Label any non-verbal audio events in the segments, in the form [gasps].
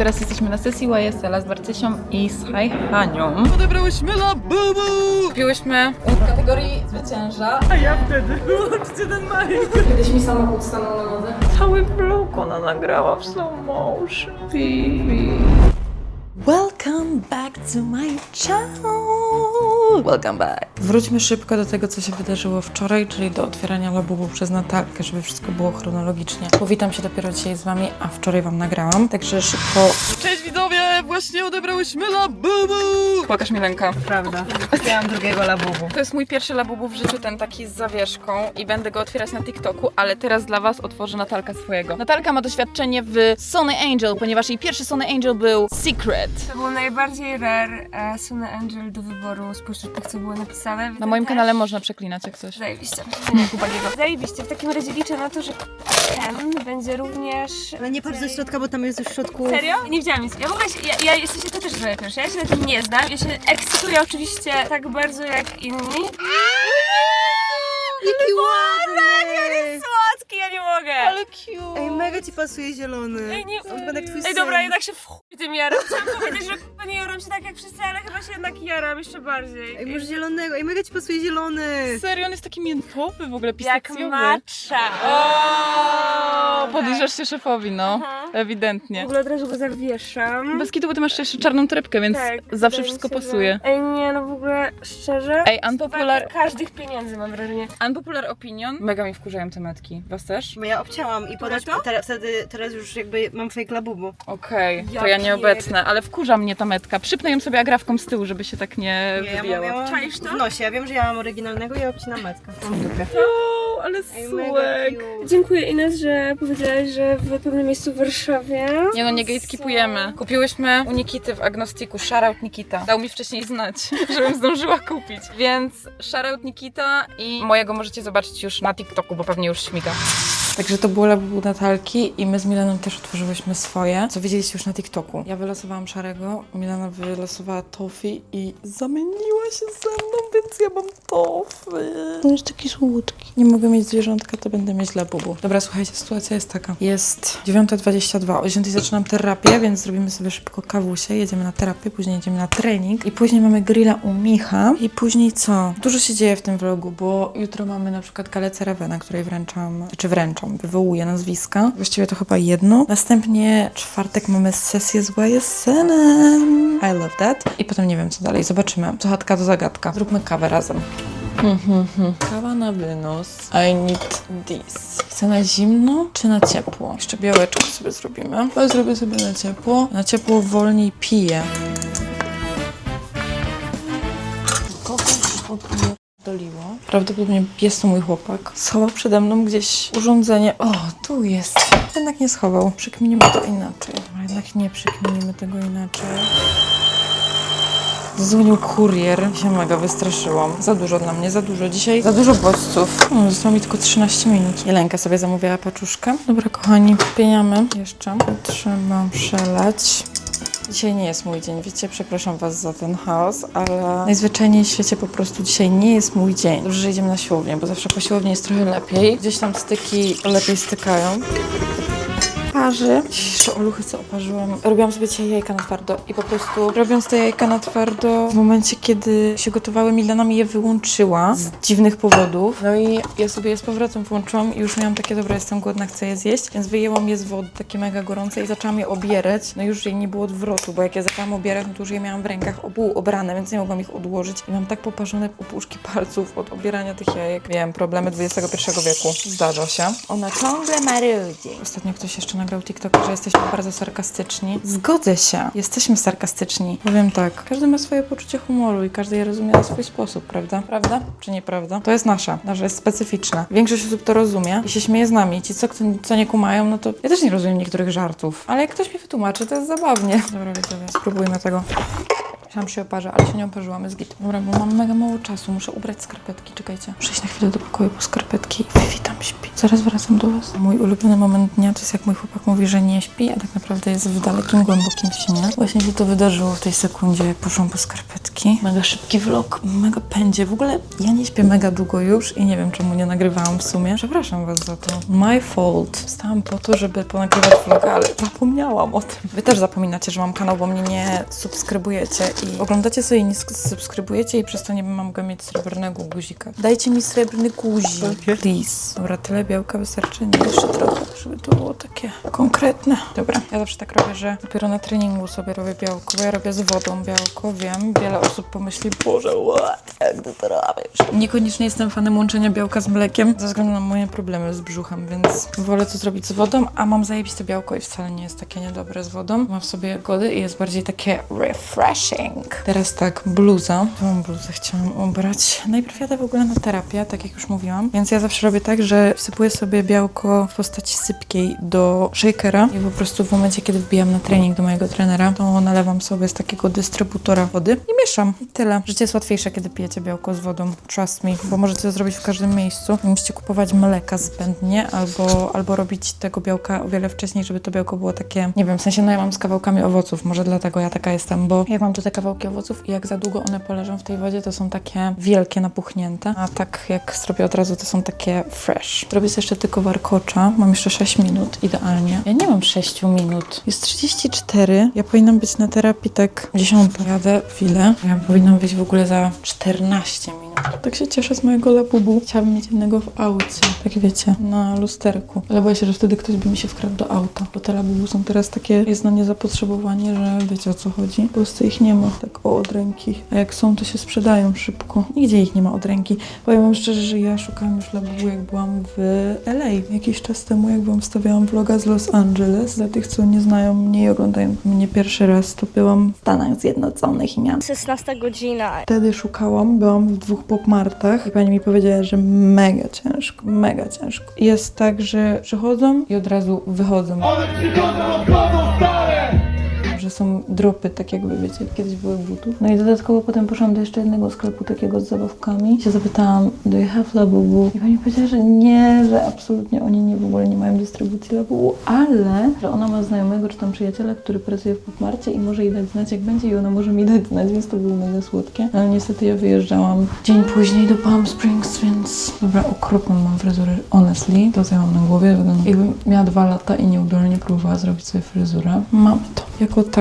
teraz jesteśmy na sesji YSL z Barcysią i z Hanią. Odebrałyśmy labubu! Kupiłyśmy w kategorii zwycięża. A ja wtedy, łączcie ten Mike. Kiedyś mi samochód stanął na nodze. Cały vlog ona nagrała w slow motion. Welcome back to my channel. Welcome back. Wróćmy szybko do tego, co się wydarzyło wczoraj, czyli do otwierania labubu przez Natalkę, żeby wszystko było chronologicznie. Powitam się dopiero dzisiaj z wami, a wczoraj wam nagrałam, także szybko. Cześć widzowie, właśnie odebrałyśmy labubu. Pokaż mi ręka. Prawda. Miałam drugiego labubu. To jest mój pierwszy labubu w życiu, ten taki z zawieszką i będę go otwierać na TikToku, ale teraz dla was otworzę Natalka swojego. Natalka ma doświadczenie w Sony Angel, ponieważ jej pierwszy Sony Angel był Secret. To był najbardziej rare e, Sony Angel do wyboru spośród tych, co było napisane. Na moim Też- kanale można przeklinać jak coś. Zajebiście. Nie, Kubagiego. Zajebiście. W takim razie liczę na to, że ten będzie również... Ale nie patrz do środka, bo tam jest już w środku. Serio? Nie widziałam nic. Ja w ogóle się, ja, ja jesteście to też zrobię pierwsze. Ja się na tym nie znam. Ja się ekscytuję oczywiście tak bardzo jak inni. Jaki ładny! Słodki, ja nie mogę. Ale cute. Ej, mega ci pasuje zielony. Ej, nie... On wygląda jak twój Ej, dobra, jednak się w chuj tym jaram. Chciałam powiedzieć, że chyba nie jaram się tak jak wszyscy, ale chyba się jednak jaram jeszcze bardziej. Ej, masz zielonego. Ej, mega ci pasuje zielony. Serio, on jest taki miętowy w ogóle, jak pistacjowy. matcha. O, podejrzasz się szefowi, no. Aha. W Ewidentnie. ogóle od razu go zawieszam. Bez kitu, bo ty masz jeszcze czarną torebkę, więc Tak, zawsze wydaje wszystko mi się, pasuje. Że... Ej, nie, no w ogóle szczerze. Ej, unpopular, Warto każdych pieniędzy mam wrażenie. unpopular opinion. Mega mi wkurzają te metki. Was też? Bo ja obcięłam i ponoć to? teraz, wtedy, teraz już jakby mam fake labubu. Okej, Ja to ja pier- nieobecna, ale wkurza mnie ta metka. Przypnę ją sobie agrafką z tyłu, żeby się tak nie Nie, ja mam, wybijała. ja mam Czaisz to? w nosie. Ja wiem, że ja mam oryginalnego i ja obcinam metkę. Mam w dupie. O, ale Ej, mega słek. cute. Dziękuję Ines, że powiedziałaś, że w pewnym miejscu w Warszawie. Nie no, nie gatekeepujemy. Kupiłyśmy u Nikity w Agnostiku. Shoutout Nikita. Dał mi wcześniej znać, [laughs] żebym zdążyła kupić. Więc shoutout Nikita i mojego możecie zobaczyć już na TikToku, bo pewnie już śmiga. Także to było labubu Natalki i my z Milaną też otworzyłyśmy swoje, co widzieliście już na TikToku. Ja wylosowałam szarego, Milana wylosowała tofi i zamieniła się ze mną, więc ja mam tofi. On jest taki słodki. Nie mogę mieć zwierzątka, to będę mieć labubu. Dobra, słuchajcie, sytuacja jest taka. Jest 9.22, o 10.00 zaczynam terapię, więc zrobimy sobie szybko kawusie, jedziemy na terapię, później jedziemy na trening i później mamy grilla u Micha i później co? Dużo się dzieje w tym vlogu, bo jutro mamy na przykład Kalecę Rawena, której wręczam, czy wręczam, wywołuję nazwiska. Właściwie to chyba jedno. Następnie czwartek mamy sesję z YSN-em. I love that. I potem nie wiem co dalej, zobaczymy. Co chatka to zagadka. Zróbmy kawę razem. Kawa na wynos. I need this. Chcę na zimno czy na ciepło? Jeszcze białeczko sobie zrobimy. To zrobię sobie na ciepło. Na ciepło wolniej piję. Kogoś doliło. Prawdopodobnie jest to mój chłopak. Schował przede mną gdzieś urządzenie. O, tu jest. Jednak nie schował. Przykminimy to inaczej. A jednak nie przykminimy tego inaczej. Zadzwonił kurier. Się mega wystraszyłam. Za dużo dla mnie, za dużo. Dzisiaj za dużo bodźców. O, zostało mi tylko 13 minut. Jelenka sobie zamówiła paczuszkę. Dobra, kochani, pieniamy jeszcze. Trzeba przelać. Dzisiaj nie jest mój dzień, wiecie, przepraszam Was za ten chaos, ale najzwyczajniej w świecie po prostu dzisiaj nie jest mój dzień. Dobrze, że idziemy na siłownię, bo zawsze po siłowni jest trochę lepiej. Gdzieś tam styki lepiej stykają. Parzy. Dzisiejsze oluchy, co oparzyłam. Robiłam sobie dzisiaj jajka na twardo i po prostu robiąc te jajka na twardo w momencie, kiedy się gotowały, Milana mi je wyłączyła z dziwnych powodów. No i ja sobie je z powrotem włączyłam i już miałam takie, dobra, jestem głodna, chcę je zjeść, więc wyjęłam je z wody, takie mega gorące i zaczęłam je obierać. No już jej nie było odwrotu, bo jak ja zaczęłam obierać, no to już je miałam w rękach obu obrane, więc nie mogłam ich odłożyć. I mam tak poparzone opuszki palców od obierania tych jajek. Wiem, problemy XXI wieku. Zdarza się. Ona ciągle marudzi. Ostatnio ktoś jeszcze nagrał TikTok, że jesteśmy bardzo sarkastyczni. Zgodzę się. Jesteśmy sarkastyczni. Powiem tak, każdy ma swoje poczucie humoru i każdy je rozumie na swój sposób, prawda? Prawda? Czy nieprawda? To jest nasza. Nasza jest specyficzna. Większość osób to rozumie i się śmieje z nami. Ci, co, co nie kumają, no to ja też nie rozumiem niektórych żartów. Ale jak ktoś mi wytłumaczy, to jest zabawnie. Dobra, widzowie, spróbujmy tego. Że się oparzę, ale się nie oparzyłam, jest git. Dobra, bo mam mega mało czasu, muszę ubrać skarpetki, czekajcie. Muszę iść na chwilę do pokoju po skarpetki. Fifi tam śpi. Zaraz wracam do was. Mój ulubiony moment dnia to jest jak mój chłopak mówi, że nie śpi, a tak naprawdę jest w dalekim, głębokim śnie. Właśnie się to wydarzyło w tej sekundzie, jak poszłam po skarpetki. Mega szybki vlog, mega pędzie. W ogóle ja nie śpię mega długo już i nie wiem, czemu nie nagrywałam w sumie. Przepraszam was za to. My fault. Wstałam po to, żeby ponagrywać vloga, ale zapomniałam o tym. Wy też zapominacie, że mam kanał, bo mnie nie subskrybujecie i oglądacie sobie i nie sk- subskrybujecie i przez to nie mogę mieć srebrnego guzika. Dajcie mi srebrny guzik, please. Dobra, tyle białka wystarczy, nie jeszcze trochę, żeby to było takie konkretne. Dobra, ja zawsze tak robię, że dopiero na treningu sobie robię białko, bo ja robię z wodą białko, wiem. Wiele osób pomyśli, Boże, what, jak ty to robisz? Niekoniecznie jestem fanem łączenia białka z mlekiem, ze względu na moje problemy z brzuchem, więc wolę to zrobić z wodą, a mam zajebiste białko i wcale nie jest takie niedobre z wodą. Ma w sobie jagody i jest bardziej takie refreshing. Teraz tak, bluza. Tą bluzę chciałam ubrać. Najpierw jadę w ogóle na terapię, tak jak już mówiłam, więc ja zawsze robię tak, że wsypuję sobie białko w postaci sypkiej do shakera i po prostu w momencie, kiedy wbijam na trening do mojego trenera, to nalewam sobie z takiego dystrybutora wody i mieszam. I tyle. Życie jest łatwiejsze, kiedy pijecie białko z wodą. Trust me, bo możecie to zrobić w każdym miejscu. Nie musicie kupować mleka zbędnie albo, albo robić tego białka o wiele wcześniej, żeby to białko było takie, nie wiem, w sensie no ja mam z kawałkami owoców, może dlatego ja taka jestem, bo jak mam tu te kawałki owoców i jak za długo one poleżą w tej wodzie, to są takie wielkie, napuchnięte, a tak jak zrobię od razu, to są takie fresh. Robię sobie jeszcze tylko warkocza, mam jeszcze 6 minut, idealnie. Ja nie mam 6 minut, jest 34, ja powinnam być na terapii tak 10, jadę chwilę, ja powinnam wyjść w ogóle za 14 minut. Tak się cieszę z mojego labubu. Chciałabym mieć jednego w aucie, tak wiecie, na lusterku. Ale boję się, że wtedy ktoś by mi się wkradł do auta, bo te labubu są teraz takie, jest na nie zapotrzebowanie, że wiecie o co chodzi. Po prostu ich nie ma tak o od ręki. A jak są, to się sprzedają szybko. Nigdzie ich nie ma od ręki. Powiem wam szczerze, że ja szukałam już labubu, jak byłam w LA. Jakiś czas temu, jak byłam, wstawiałam vloga z Los Angeles. Dla tych, co nie znają mnie i oglądają mnie pierwszy raz, to byłam w Stanach Zjednoczonych i miałam 16 godzina. Wtedy szukałam, byłam w dwóch popmartach i pani mi powiedziała, że mega ciężko, mega ciężko. Jest tak, że przychodzą i od razu wychodzą. Że są dropy, tak jakby wiecie, kiedyś były butów. No i dodatkowo potem poszłam do jeszcze jednego sklepu takiego z zabawkami. I się zapytałam, do you have Labubu? I pani powiedziała, że nie, że absolutnie oni nie, w ogóle nie mają dystrybucji Labubu, ale że ona ma znajomego czy tam przyjaciela, który pracuje w popmarcie i może jej dać znać jak będzie i ona może mi dać znać, więc to było mega słodkie. Ale niestety ja wyjeżdżałam dzień później do Palm Springs, więc dobra, okropną mam fryzurę, honestly. To co ja mam na głowie, wygląda jakbym miała dwa lata i nieudolnie próbowała zrobić sobie fryzurę. Mamy to. Jako tako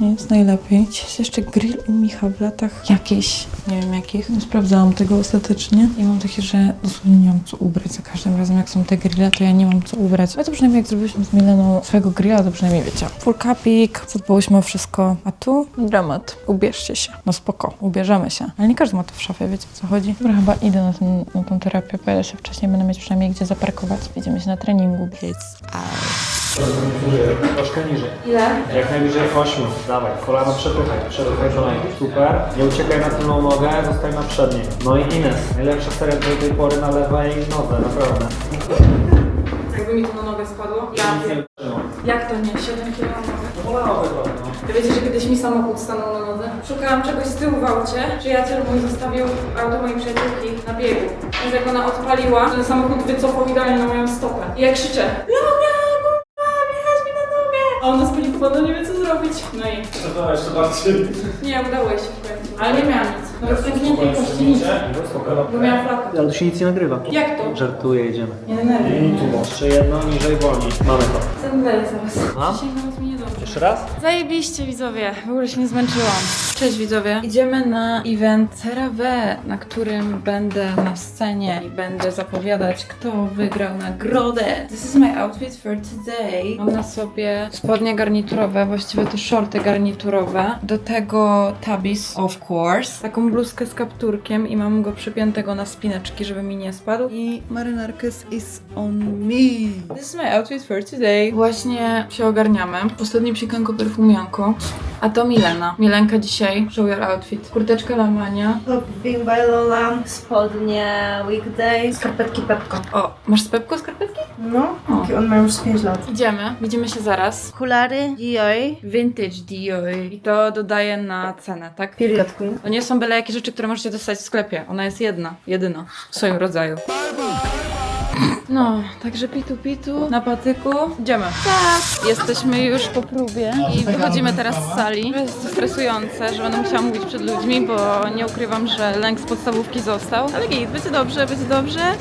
nie jest najlepiej. Jest jeszcze grill u Micha w latach jakichś, nie wiem jakich. Nie sprawdzałam tego ostatecznie. I mam takie, że dosłownie nie mam co ubrać. Za każdym razem jak są te grille, to ja nie mam co ubrać. Ale to przynajmniej jak zrobiliśmy z Mileną swojego grilla, to przynajmniej wiecie. Full capik, zadbałyśmy o wszystko. A tu dramat. Ubierzcie się. No spoko, ubierzemy się. Ale nie każdy ma to w szafie, wiecie o co chodzi. Dobra, chyba idę na, ten, na tą terapię. Pojadę się wcześniej, będę mieć przynajmniej gdzie zaparkować. Widzimy się na treningu. Peace out. Troszkę niżej. Ile? Jak najbliżej 8. Dawaj, kolano przepychaj, przepychaj do nogi. Super. Nie uciekaj na tylną nogę, zostaj na przedniej. No i Ines, najlepsza seria do tej pory na lewej nodze, naprawdę. Jakby mi to na nogę spadło? Wydarzyło. Jak to nie? 7 kg na nogę? Wygodnie, no. Wy wiecie, że kiedyś mi samochód stanął na nodze? Szukałam czegoś z tyłu w aucie. Przyjaciel mój zostawił auto mojej przyjaciółki na biegu. Więc jak ona odpaliła, ten samochód wycofał idealnie na moją stopę. I jak krzyczę, Lonia, A ona spanikowana, nie wie co zrobić. No i Trzeba jeszcze bardziej. nie, udało jej się w końcu. Ale nie miałam nic. Nawet pękniętej kości nic. Bo miałam flakę. Ale tu się nic nie nagrywa. Jak to? Żartuję, jedziemy. Nie denerwuj. Tu jeszcze jedno, niżej, wolniej. Mamy to. Zemdleję zaraz. Dzisiaj mi niedobrze. Jeszcze raz? Zajebiście widzowie, w ogóle się nie zmęczyłam. Cześć widzowie. Idziemy na event CeraVe, na którym będę na scenie i będę zapowiadać, kto wygrał nagrodę. This is my outfit for today. Mam na sobie spodnie garniturowe, właściwie to shorty garniturowe. Do tego tabis, of course. Taką bluzkę z kapturkiem i mam go przypiętego na spineczki, żeby mi nie spadł. I marynarkę is on me. This is my outfit for today. Właśnie się ogarniamy. W ostatnim psikanko perfumianko. A to Milena. Milenka dzisiaj, show your outfit. Kurteczka Lamania. Bing by Lola, spodnie Weekday, skarpetki Pepko. O, masz z Pepko skarpetki? No, taki on ma już z 5 lat. Idziemy, widzimy się zaraz. Okulary Dior. Vintage Dior. I to dodaje na cenę, tak? Period Queen. To nie są byle jakie rzeczy, które możecie dostać w sklepie. Ona jest jedna, jedyna w swoim rodzaju. No, także pitu pitu na patyku. Idziemy. Tak. Jesteśmy już po próbie i wychodzimy teraz z sali. To jest stresujące, że będę musiała mówić przed ludźmi, bo nie ukrywam, że lęk z podstawówki został. Ale git, będzie dobrze, będzie dobrze. [laughs]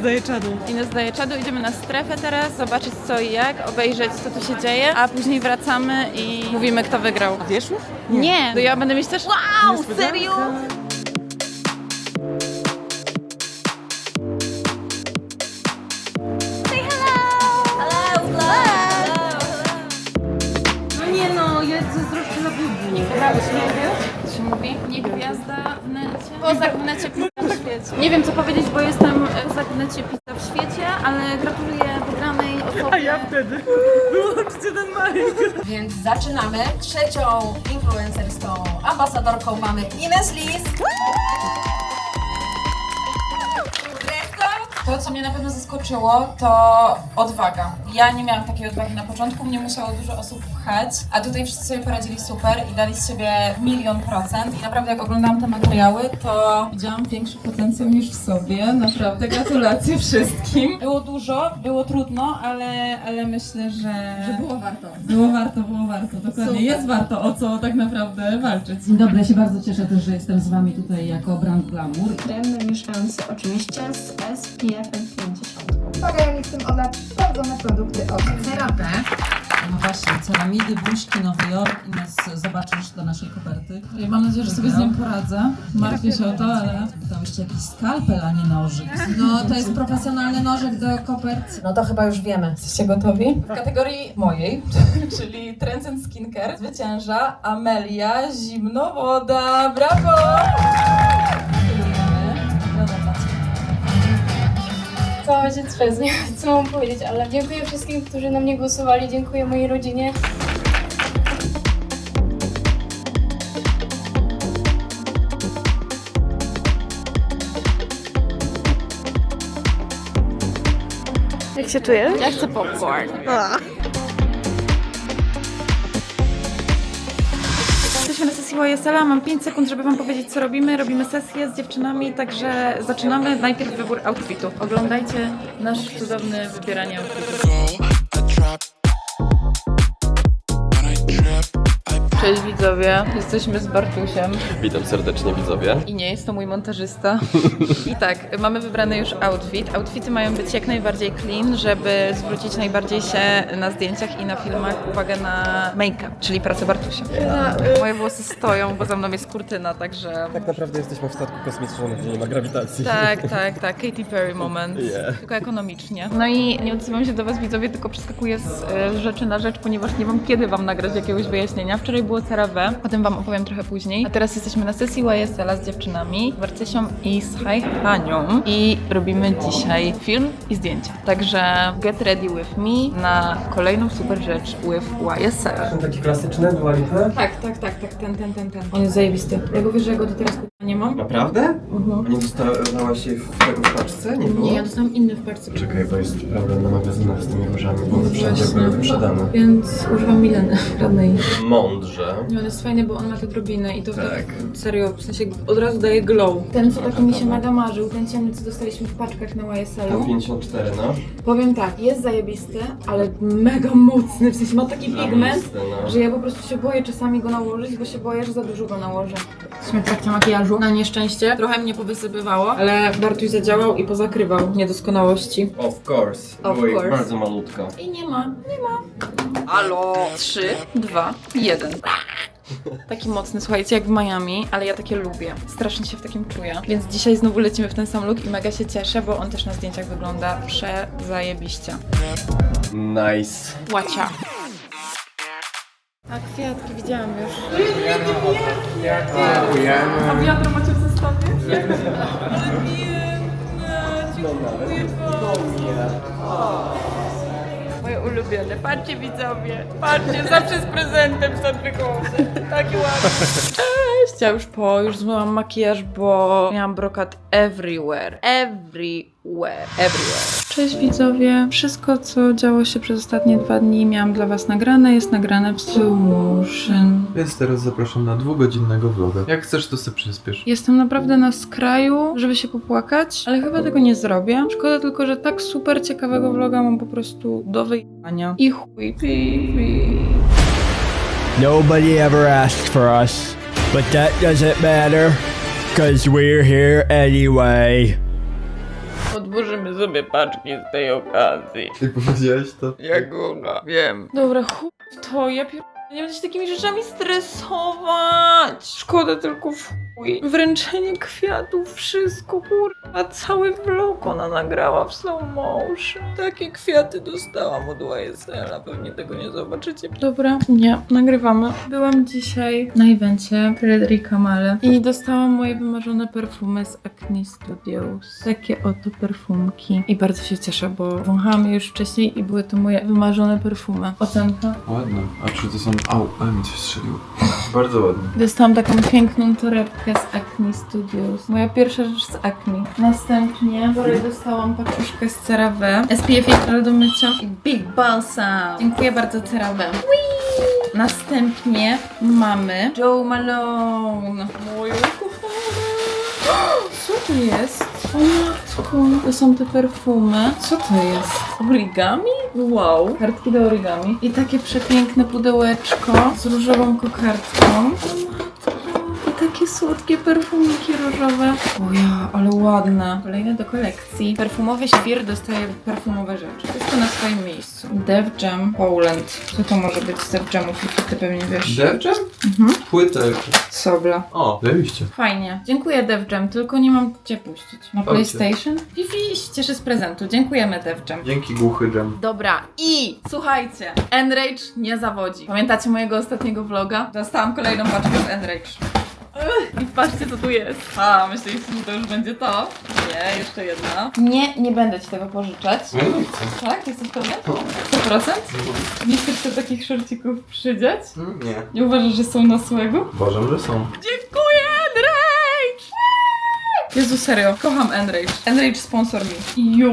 Zdaję czadu. Ines daje czadu, idziemy na strefę teraz, zobaczyć co i jak, obejrzeć co tu się dzieje, a później wracamy i mówimy kto wygrał. A wiesz już? Nie. To ja będę mieć też... Wow, serio? Necie, pizza w świecie. Nie wiem co powiedzieć, bo jestem w necie, pizza w świecie, ale gratuluję wygranej osobie. A ja wtedy. Więc zaczynamy. Trzecią influencerską ambasadorką mamy Ines Lis. Resztą? To, co mnie na pewno zaskoczyło, to odwaga. Ja nie miałam takiej odwagi na początku, mnie musiało dużo osób pchać, a tutaj wszyscy sobie poradzili super i dali z siebie milion procent. I naprawdę, jak oglądałam te materiały, to widziałam większy potencjał niż w sobie. Naprawdę gratulacje wszystkim. Było dużo, było trudno, ale, ale myślę, że... Że było warto. Było warto, było warto, dokładnie. Jest warto o co tak naprawdę walczyć. Dzień dobry, ja się bardzo cieszę też, że jestem z Wami tutaj jako brand Glamour. Krem mieszający oczywiście z SPF 50. Pomagają mi w tym one sprawdzone produkty od CeraVe. No właśnie, ceramidy, buźki, Nowy Jork. Ines, zobaczysz do naszej koperty. Ja mam nadzieję, że sobie z nim poradzę. Martwię się o to, ale... Tam jeszcze jakiś skalpel, a nie nożyk. No, to jest profesjonalny nożek do kopert. No to chyba już wiemy. Jesteście gotowi? W kategorii mojej, [laughs] czyli Trends and Skincare, zwycięża Amelia Zimnowoda. Brawo! Cała się trzez, nie wiem co mam powiedzieć, ale dziękuję wszystkim, którzy na mnie głosowali, dziękuję mojej rodzinie. Jak się czujesz? Ja chcę popcorn. Jesteśmy sesji YSL, mam 5 sekund, żeby Wam powiedzieć, co robimy. Robimy sesję z dziewczynami, także zaczynamy. Najpierw wybór outfitu. Oglądajcie nasz cudowny wybieranie outfitu. Cześć widzowie, jesteśmy z Bartusiem Witam serdecznie widzowie. i nie jest to mój montażysta. [laughs] I tak, mamy wybrany już outfit. Outfity mają być jak najbardziej clean, żeby zwrócić najbardziej się na zdjęciach i na filmach uwagę na make-up, czyli pracę Bartusia. Moje włosy stoją, bo za mną jest kurtyna, także... Tak naprawdę jesteśmy w statku kosmicznym, gdzie nie ma grawitacji. Tak, [laughs] tak, tak. Katy Perry moment. Yeah. Tylko ekonomicznie. No i nie odzywam się do Was widzowie, tylko przeskakuję z e, rzeczy na rzecz, ponieważ nie mam kiedy Wam nagrać jakiegoś wyjaśnienia. Wczoraj było CeraVe, o tym Wam opowiem trochę później. A teraz jesteśmy na sesji YSL z dziewczynami, Warcysią i z Hanią i robimy dzisiaj film i zdjęcia. Także get ready with me na kolejną super rzecz with YSL. Taki klasyczny, Dua Lipa? Tak, tak, tak, tak, ten, ten, ten, ten. On jest zajebisty. Ja go wiesz, że ja go do teraz nie mam? Naprawdę? Nie dostawałaś jej w tego w paczce? Nie było? Nie, ja dostałam inny w parce. Czekaj, bo jest problem na magazynach z tymi różami, bo one wszędzie były wyprzedane. Więc używam Mileny, żadnej. Mądrze. I on jest fajny, bo on ma te drobiny i to Tak. tak serio, w sensie od razu daje glow. Ten, co taki mi się mega marzył, ten ciemny, co dostaliśmy w paczkach na Tam YSL-u. 54, no. Powiem tak, jest zajebisty, ale mega mocny, w sensie ma taki pigment, no. że ja po prostu się boję czasami go nałożyć, bo się boję, że za dużo go nałożę. Jesteśmy w trakcie makijażu. Na nieszczęście trochę mnie powysypywało, ale Bartuś zadziałał i pozakrywał niedoskonałości. Of course. Of jej course. bardzo malutko. I nie ma, nie ma. Halo! 3, 2, 1. Taki mocny, słuchajcie, jak w Miami, ale ja takie lubię. Strasznie się w takim czuję. Więc dzisiaj znowu lecimy w ten sam look i mega się cieszę, bo on też na zdjęciach wygląda przezajebiście. Nice. Łacia. A kwiatki widziałam już. A wiadro macie w zestawie? Ale biedne, dziękuję wam. Moje ulubione. Patrzcie widzowie. Patrzcie, zawsze z prezentem stąd wychodzę. Taki ładny. Ja już po, już zmyłam makijaż, bo miałam brokat everywhere. Everywhere. Everywhere. Cześć widzowie. Wszystko, co działo się przez ostatnie dwa dni, miałam dla was nagrane. Jest nagrane w slow motion. Więc teraz zapraszam na dwugodzinnego vloga. Jak chcesz, to sobie przyspiesz. Jestem naprawdę na skraju, żeby się popłakać, ale chyba tego nie zrobię. Szkoda tylko, że tak super ciekawego vloga mam po prostu do wyjechania. I chuj. Pi, pi. Nobody ever asked for us, but that doesn't matter, cause we're here anyway. Odłożymy sobie paczki z tej okazji. Jak powiedziałeś to? Jak ona, wiem. Dobra, chuj w to, ja pier... Nie będę się takimi rzeczami stresować. Szkoda tylko w chuj. Wręczenie kwiatów, wszystko, kurwa, cały vlog. Ona nagrała w slow motion. Takie kwiaty dostałam od YSL-a. Pewnie tego nie zobaczycie. Dobra, nie, nagrywamy. Byłam dzisiaj na evencie Frederica Male i dostałam moje wymarzone perfumy z Acne Studios. Takie oto perfumki. I bardzo się cieszę, bo wąchałam je już wcześniej i były to moje wymarzone perfumy. Ocenka. Ładne. A czy to są... Au, ale mi coś strzeliło. Bardzo ładne. Dostałam taką piękną torebkę z Acne Studios. Moja pierwsza rzecz z Acne. Następnie wczoraj dostałam paczuszkę z CeraVe. SPF gel do mycia i Big Balsam. Dziękuję bardzo CeraVe. Następnie mamy Joe Malone. Moją ukochane. [gasps] Co to jest? O matko, to są te perfumy. Co to jest? Origami? Wow. Kartki do origami. I takie przepiękne pudełeczko z różową kokardką. Takie słodkie perfumiki różowe. O ja, ale ładne. Kolejne do kolekcji. Perfumowy świr dostaje perfumowe rzeczy. Wszystko na swoim miejscu. Dev Jam Poland. Co to może być z Dev Jamów? Ty pewnie wiesz. Dev Jam? Mhm. Płytę. Sobla. O, zajebiście. Fajnie. Dziękuję DevJam, tylko nie mam gdzie puścić. Na Chodźcie. PlayStation? Fifi się cieszy z prezentu. Dziękujemy DevJam. Dzięki głuchy jam. Dobra, i słuchajcie, Enrage nie zawodzi. Pamiętacie mojego ostatniego vloga? Dostałam kolejną paczkę z Enrage. I patrzcie co tu jest. A, myślicie, że to już będzie to? Nie, jeszcze jedna. Nie, nie będę ci tego pożyczać. Ja nie chcę. Tak? Jesteś pewien? 100%? Nie chcesz się takich szorcików przydziać? Nie. Nie uważasz, że są na słego? Uważam, że są. Dziękuję! Jezu, serio, kocham Enrage. Enrage sponsor mi. Jo,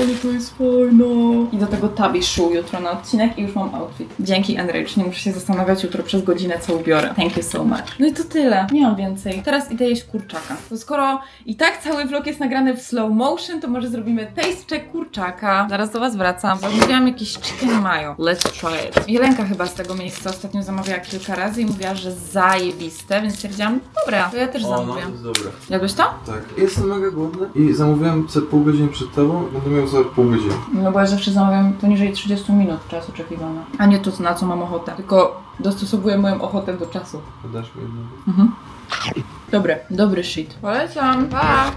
ale to jest fajne. I do tego tabi shoe jutro na odcinek i już mam outfit. Dzięki Enrage, nie muszę się zastanawiać jutro przez godzinę, co ubiorę. Thank you so much. No i to tyle, nie mam więcej. Teraz idę jeść kurczaka. To skoro i tak cały vlog jest nagrany w slow motion, to może zrobimy taste check kurczaka. Zaraz do was wracam. Zamówiłam jakiś chicken mayo. Let's try it. Jelenka chyba z tego miejsca ostatnio zamawiała kilka razy i mówiła, że zajebiste, więc stwierdziłam, dobra, to ja też no zamówię. to jest dobre. Jadłeś to? Tak. Jestem mega głodny i zamówiłem za pół godziny przed tobą, będę miał za pół godziny. No bo ja zawsze zamawiam poniżej 30 minut czas oczekiwania. A nie to, na co mam ochotę. Tylko dostosowuję moją ochotę do czasu. Podasz mi jednego. Mhm. Dobre, dobry shit. Polecam. Pa!